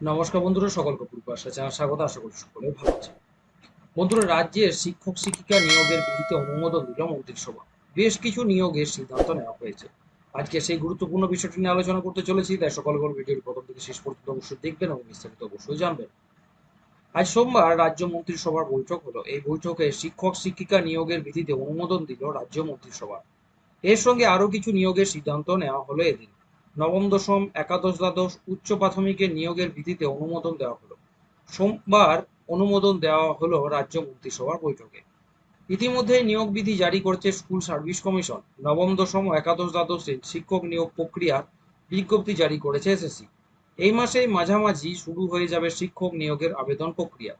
নমস্কার বন্ধুরা, সকলকে পূর্বাশা জানা স্বাগত, আশা করি সকলে ভালো আছে বন্ধুরা, রাজ্যের শিক্ষক, শিক্ষিকা নিয়োগের বিধিতে অনুমোদন দিল মন্ত্রিসভা বেশ কিছু নিয়োগের সিদ্ধান্ত নেওয়া হয়েছে। আজকে সেই গুরুত্বপূর্ণ বিষয়টি নিয়ে আলোচনা করতে চলেছি। তাই সকল ভিডিওর প্রথম থেকে শেষ পর্যন্ত অবশ্যই দেখবেন এবং বিস্তারিত অবশ্যই জানবেন। আজ সোমবার রাজ্য মন্ত্রিসভার বৈঠক হলো। এই বৈঠকে শিক্ষক, শিক্ষিকা নিয়োগের বিধিতে অনুমোদন দিল রাজ্য মন্ত্রিসভা। এর সঙ্গে আরও কিছু নিয়োগের সিদ্ধান্ত নেওয়া হলো এদিন। নবম দশম, একাদশ দ্বাদশ, উচ্চ প্রাথমিকের নিয়োগের ভিত্তিতে অনুমোদন দেওয়া হলো। সোমবার অনুমোদন দেওয়া হলো রাজ্য মন্ত্রিসভার বৈঠকে। ইতিমধ্যে নিয়োগ বিধি জারি করেছে স্কুল সার্ভিস কমিশন। নবম দশম ও একাদশ দ্বাদশের শিক্ষক নিয়োগ প্রক্রিয়ার বিজ্ঞপ্তি জারি করেছে এসএসসি এই মাসেই মাঝামাঝি শুরু হয়ে যাবে শিক্ষক নিয়োগের আবেদন প্রক্রিয়া।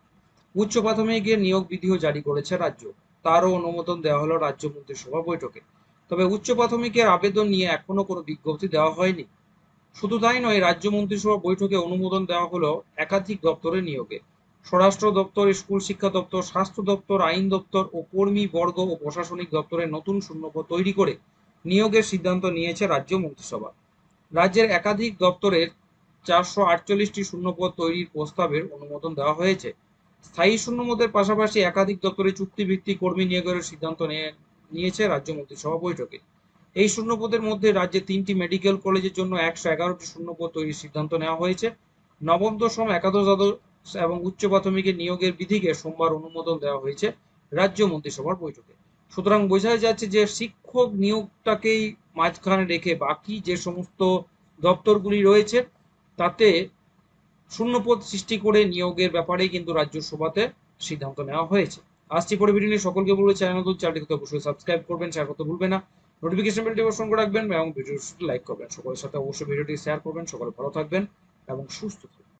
উচ্চ প্রাথমিকের নিয়োগ বিধিও জারি করেছে রাজ্য। তারও অনুমোদন দেওয়া হলো রাজ্য মন্ত্রিসভা বৈঠকে। তবে উচ্চ প্রাথমিকের আবেদন নিয়ে এখনও কোনো বিজ্ঞপ্তি দেওয়া হয়নি। শুধু তাই নয়, রাজ্য মন্ত্রিসভা বৈঠকে অনুমোদন দেওয়া হলো একাধিক দপ্তরের নিয়োগে। স্বরাষ্ট্র দপ্তর, স্কুল শিক্ষা দপ্তর, স্বাস্থ্য দপ্তর, আইন দপ্তর ও কর্মী বর্গ ও প্রশাসনিক দপ্তরের নতুন শূন্যপদ তৈরি করে নিয়োগের সিদ্ধান্ত নিয়েছে রাজ্য মন্ত্রিসভা। রাজ্যের একাধিক দপ্তরের চারশো আটচল্লিশটি শূন্যপদ তৈরির প্রস্তাবের অনুমোদন দেওয়া হয়েছে। স্থায়ী শূন্যপদের পাশাপাশি একাধিক দপ্তরে চুক্তিভিত্তিক কর্মী নিয়োগের সিদ্ধান্ত নিয়ে নিয়েছে রাজ্য মন্ত্রিসভা বৈঠকে। এই শূন্যপদের মধ্যে রাজ্যে তিনটি মেডিকেল কলেজের জন্য একশো এগারোটি শূন্যপদ তৈরির সিদ্ধান্ত নেওয়া হয়েছে। নবম দশম, একাদশ দ্বাদশ এবং উচ্চ প্রাথমিকের নিয়োগের বিধিকে সোমবার অনুমোদন দেওয়া হয়েছে রাজ্য মন্ত্রিসভার বৈঠকে। সুতরাং বোঝা যাচ্ছে যে শিক্ষক নিয়োগটাকেই মাঝখানে রেখে বাকি যে সমস্ত দপ্তরগুলি রয়েছে, তাতে শূন্যপদ সৃষ্টি করে নিয়োগের ব্যাপারে কিন্তু রাজ্যসভাতে সিদ্ধান্ত নেওয়া হয়েছে। আসছি পরে ভিডিও নিয়ে। সকলকে বলব চ্যানেল নতুন চ্যানেলটিকে অবশ্যই সাবস্ক্রাইব করবেন শেয়ার করতে ভুলবেন না। নোটিফিকেশন বেলটি অবশ্যই করে রাখবেন এবং ভিডিও লাইক করবেন। সকলের সাথে অবশ্যই ভিডিওটি শেয়ার করবেন। সকলে ভালো থাকবেন এবং সুস্থ থাকবেন।